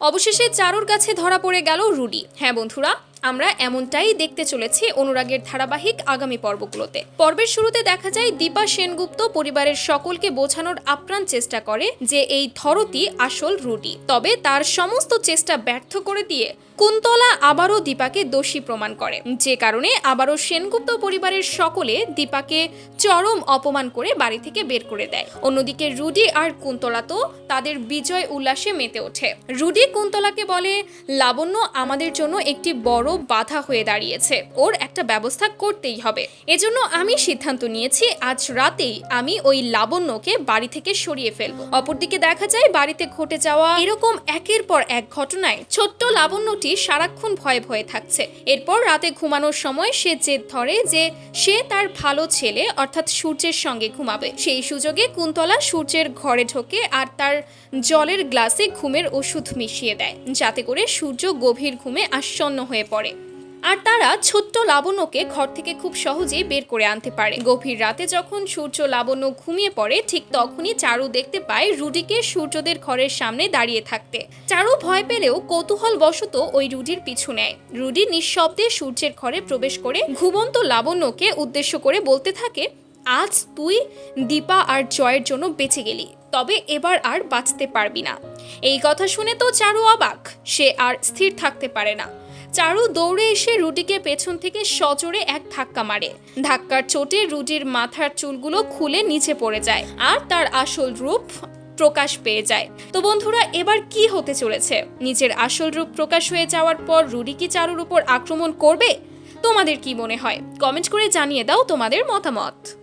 অবশেষে চারুর কাছে ধরা পড়ে গেল রুডি। হ্যাঁ বন্ধুরা আমরা এমনটাই দেখতে চলেছি অনুরাগের ধারাবাহিক আগামী পর্বগুলোতে। পর্বের শুরুতে দেখা যায় দীপা সেনগুপ্ত পরিবারের সকলকে বোঝানোর আপ্রাণ চেষ্টা করে যে এই ধরতি আসল রুডি তবে তার সমস্ত চেষ্টা ব্যর্থ করে দিয়ে কুন্তলা আবারও দীপাকে দোষী প্রমাণ করে। যে কারণে আবারও সেনগুপ্ত পরিবারের সকলে দীপাকে চরম অপমান করে বাড়ি থেকে বের করে দেয়। অন্যদিকে রুডি আর কুন্তলা তো তাদের বিজয় উল্লাসে মেতে ওঠে। রুডি কুন্তলাকে বলে, লাবণ্য, আমাদের জন্য একটি বড় বাধা হয়ে দাঁড়িয়েছে। ওর একটা ব্যবস্থা করতেই হবে। এজন্য আমি সিদ্ধান্ত নিয়েছি, আজ রাতেই আমি ওই লাবণ্যকে বাড়ি থেকে সরিয়ে ফেলব। অপরদিকে দেখা যায়, বাড়িতে ঘটে যাওয়া এরকম একের পর এক ঘটনায় ছোট্ট লাবণ্যটি সারাক্ষণ ভয়ে ভয়ে থাকছে। এরপর রাতে ঘুমানোর সময় সে জেদ ধরে যে সে তার ভালো ছেলে, অর্থাৎ সূর্যের সঙ্গে ঘুমাবে। সেই সুযোগে কুন্তলা সূর্যের ঘরে ঢোকে আর তার জলের গ্লাসে ঘুমের ওষুধ মিশিয়ে দেয়। যাতে করে সূর্য গভীর ঘুমে আচ্ছন্ন হয়ে পড়ে। আর তারা ছোট্ট লাবণ্যকে ঘর থেকে খুব সহজেই বের করে আনতে পারে। গভীর রাতে যখন সূর্য লাবণ্য ঘুমিয়ে পড়ে, ঠিক তখনই চারু দেখতে পায় রুডিকে সূর্যদের ঘরের সামনে দাঁড়িয়ে থাকতে। চারু ভয় পেলেও কৌতূহল বশত ওই রুডির পিছু নেয়। রুডি নিঃশব্দে সূর্যের ঘরে প্রবেশ করে ঘুমন্ত লাবণ্যকে উদ্দেশ্য করে বলতে থাকে, আজ তুই দীপা আর জয়ের জন্য বেঁচে গেলি, তবে এবার আর বাঁচতে পারবি না। এই কথা শুনে তো চারু অবাক। সে আর স্থির থাকতে পারে না। চারু দৌড়ে এসে রুডিকে পেছন থেকে সজোরে এক ধাক্কা মারে। ধাক্কার চোটে রুডির মাথার চুলগুলো খুলে নিচে পড়ে যায় আর তার আসল রূপ প্রকাশ পেয়ে যায়। তো বন্ধুরা, এবার কি হতে চলেছে? নিজের আসল রূপ প্রকাশ হয়ে যাওয়ার পর রুডি কি চারুর উপর আক্রমণ করবে? তোমাদের কি মনে হয়? কমেন্ট করে জানিয়ে দাও তোমাদের মতামত।